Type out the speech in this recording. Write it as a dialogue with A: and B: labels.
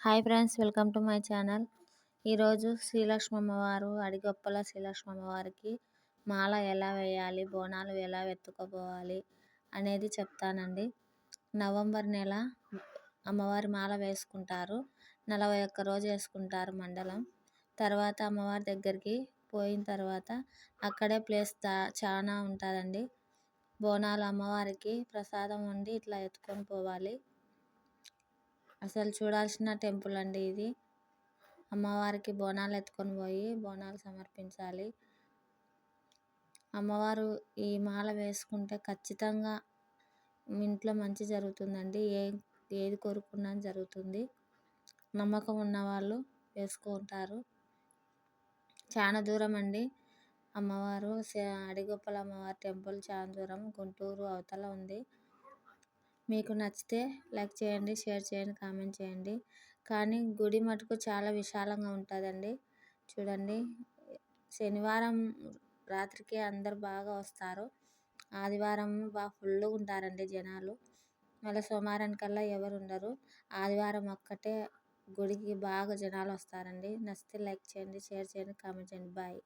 A: Hi friends welcome to my channel. ఈరోజు శ్రీలక్ష్మి అమ్మవారు అడిగొప్పల శ్రీలక్ష్మి అమ్మవారికి మాల ఎలా వేయాలి బోనాలు ఎలా ఎత్తుకోపోవాలి అనేది చెప్తానండి. నవంబర్ నెల అమ్మవారి మాల వేసుకుంటారు. నలభై ఒక్క రోజు వేసుకుంటారు మండలం. తర్వాత అమ్మవారి దగ్గరికి పోయిన తర్వాత అక్కడే ప్లేస్ చాలా ఉంటుందండి. బోనాలు అమ్మవారికి ప్రసాదం వండి ఇట్లా ఎత్తుకొని పోవాలి. అసలు చూడాల్సిన టెంపుల్ అండి ఇది. అమ్మవారికి బోనాలు ఎత్తుకొని పోయి బోనాలు సమర్పించాలి. అమ్మవారు ఈ మాల వేసుకుంటే ఖచ్చితంగా ఇంట్లో మంచి జరుగుతుందండి. ఏ ఏది కోరుకున్నా జరుగుతుంది. నమ్మకం ఉన్నవాళ్ళు వేసుకుంటారు చాలా దూరం అండి. అమ్మవారు అడిగొప్పల అమ్మవారి టెంపుల్ చాలా దూరం. గుంటూరు అవతల ఉంది. మీకు నచ్చితే లైక్ చేయండి షేర్ చేయండి కామెంట్ చేయండి. కానీ గుడి మటుకు చాలా విశాలంగా ఉంటుందండి. చూడండి. శనివారం రాత్రికి అందరు బాగా వస్తారు. ఆదివారం బాగా ఫుల్గా ఉంటారండి జనాలు. మళ్ళీ సోమవారానికల్లా ఎవరు ఉండరు. ఆదివారం ఒక్కటే గుడికి బాగా జనాలు వస్తారండి. నచ్చితే లైక్ చేయండి షేర్ చేయండి కామెంట్ చేయండి. బాయ్.